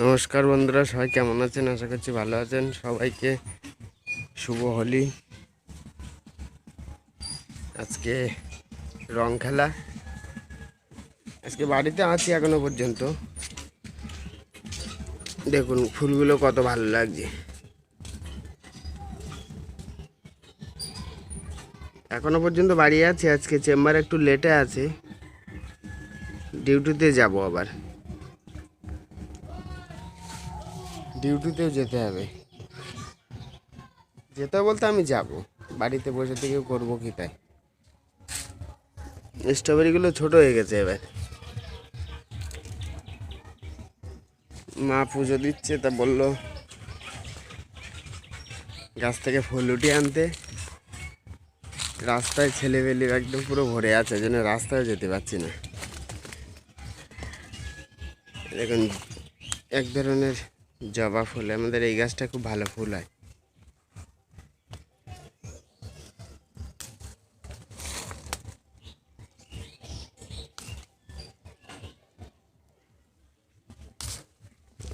নমস্কার বন্ধুরা, সবাই কেমন আছেন? আশা করছি ভালো আছেন। সবাইকে শুভ হোলি। আজকে রং খেলা। আজকে বাড়িতে আছি এখনও পর্যন্ত। দেখুন, ফুলগুলো কত ভালো লাগছে। এখনও পর্যন্ত বাড়ি আছি, আজকে চেম্বার একটু লেটে আছে। ডিউটিতে যাব আবার। ডিউটিতেও যেতে হবে। যেতে বলতে আমি যাব। বাড়িতে বসে থেকে করব কি তাই? স্ট্রবেরিগুলো ছোট হয়ে গেছে এবার। মা পুজো দিচ্ছে, তা বলল, গাছ থেকে ফুল উঠিয়ে আনতে। রাস্তায় ছেলেবেলি একদম পুরো ভরে আছে, যেন রাস্তায় যেতে পারছি না। দেখুন, এক ধরনের জবা ফুল, আমাদের এই গাছটা খুব ভালো ফুল হয়।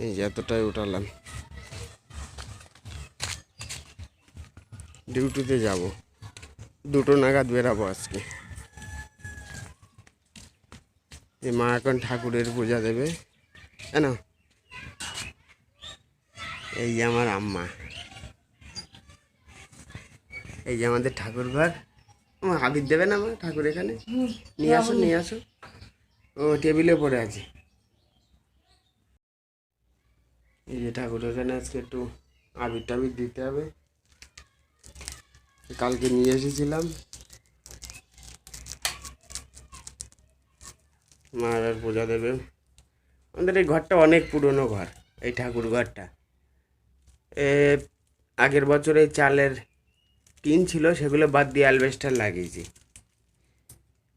এই যে এতটাই উঠালাম। ডিউটিতে যাব। দুটো নাগাদ বেরাবো আজকে। এই মা এখন ঠাকুরের পূজা দেবে। হ্যাঁ না এই যে আমার আম্মা। এই যে আমাদের ঠাকুর ঘর আমার হাবির দেবে না আমার ঠাকুর এখানে? নিয়ে আসো নিয়ে আসো। ও টেবিলে পড়ে আছে। এই যে ঠাকুর এখানে আজকে একটু আবির টাবির দিতে হবে। কালকে নিয়ে এসেছিলাম। মা আর পূজা দেবে। আমাদের এই ঘরটা অনেক পুরনো ঘর, এই ঠাকুর ঘরটা আগের বছর চালের টিন ছিল, সেগুলো বাদ দিয়ে অ্যালবেস্টার লাগিয়েছি।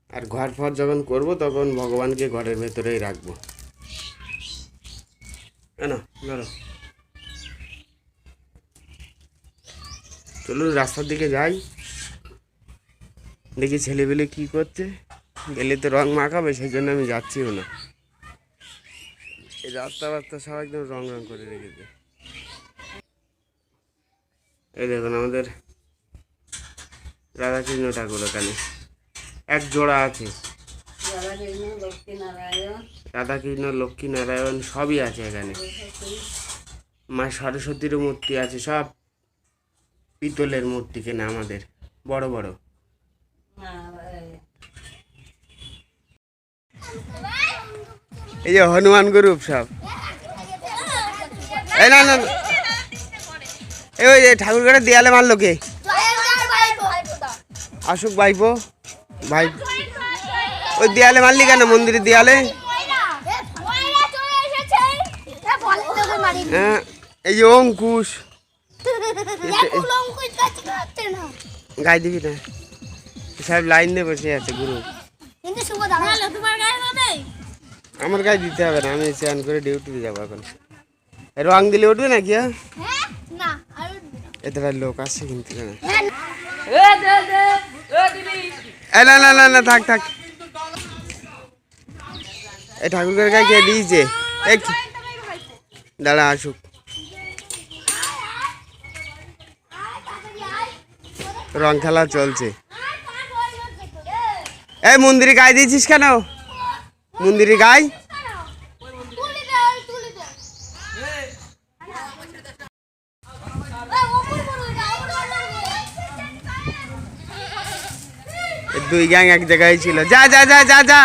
আর ঘর ফর যখন করব, তখন ভগবানকে ঘরের ভেতরেই রাখব। ধরো। চলুন রাস্তার দিকে যাই। দেখি ছেলেবেলে কি করছে। গেলে তো রং মাখাবে, সেই জন্য আমি যাচ্ছিও না। এই রাস্তা সব একদম রং রং করে রেখেছে। এই দেখুন আমাদের রাধাকৃষ্ণ ঠাকুর ওখানে এক জোড়া আছে। রাধাকৃষ্ণ লক্ষ্মী নারায়ণ, সবই আছে এখানে। মা সরস্বতীরও মূর্তি আছে, সব পিতলের মূর্তি কেনা আমাদের, বড় বড়। এই যে হনুমান গ্রুপ সব। এই না না। না। এই ওই যে ঠাকুরঘরে দেয়ালে মারলো কে? আসুক ভাইপো। ভাই ওই দেয়ালে মারলি কেন? মন্দিরের দেয়ালে? হ্যাঁ এই যে অঙ্কুশ। গায়ে দিবি না। সাহেব লাইন দিয়ে বসে আছে, গুরু। আমার গায়ে দিতে হবে না, আমি স্নান করে ডিউটিতে যাব এখন। রং দিলে উঠবে নাকি হ্যাঁ? এতে লোক আসছে কিন্তু এ না না না না থাক থাক। এই ঠাকুরের গায়ে কে দিয়েছে? দাঁড়া আসুক। রং খেলা চলছে। এই মন্দিরে গায়ে দিয়েছিস কেন? মন্দিরে গায়ে? দুই গ্যাং এক জায়গায় ছিল। যা যা যা যা যা।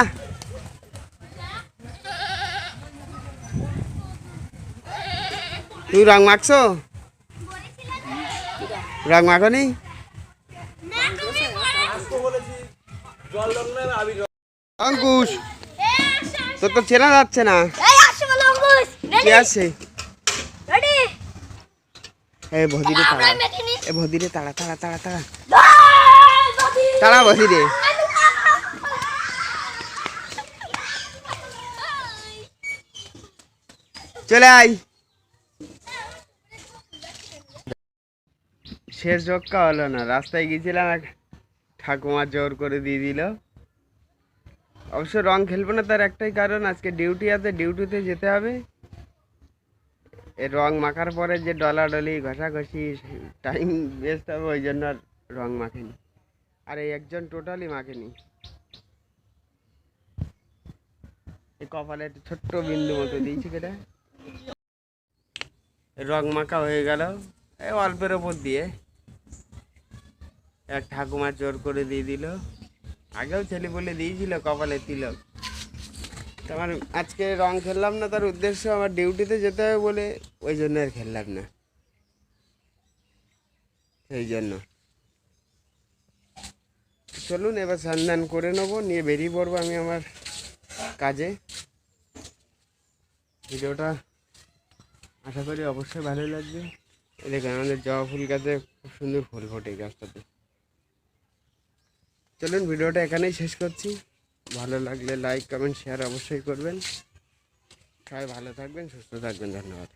তুই রং মাখছো? রং মাখনি? অঙ্কুশ, তোর তো চেনা যাচ্ছে না। কে আছে? এ ভদিরে তাড়া, এ ভদিরে তাড়া তাড়া তাড়া তাড়া। তাড়া ভদিরে চলে আয়। শেষ রক্ষা হলো না, রাস্তায় গিয়েছিলাম ঠাকুমা জোর করে দিয়ে দিল। অবশ্য রং খেলব না তার একটাই কারণ, আজকে ডিউটি আছে ডিউটিতে যেতে হবে। এই রং মাখার পরে যে ডলাডলি, ঘষাঘষি টাইম বেস্ট হবে, ওই জন্য আর রং মাখেনি। আর এই একজন টোটালি মাখেনি। এই কপালে একটা ছোট্ট বিন্দু মতো দিয়েছি কেটে। রং মাখা হয়ে গেল। এই অল্পের ওপর দিয়ে এক ঠাকুমা জোর করে দিয়ে দিল। আগেও ছেলে বলে দিয়েছিল কপালে তিলক। তো আমার আজকে রং খেললাম না, তার উদ্দেশ্য আমার ডিউটিতে যেতে হবে বলে, ওই জন্য আর খেললাম না। সেই জন্য। চলুন, এবার স্নান করে নেব, নিয়ে বেরিয়ে পড়ব আমি আমার কাজে। ভিডিওটা আশা করি অবশ্যই ভালো লাগবে। দেখুন আমাদের জবা ফুল গাছে খুব সুন্দর ফুল ফোটে গাছটাতে। চলুন ভিডিওটা এখানেই শেষ করছি। ভালো লাগলে লাইক কমেন্ট শেয়ার অবশ্যই করবেন। সবাই ভালো থাকবেন, সুস্থ থাকবেন, ধন্যবাদ।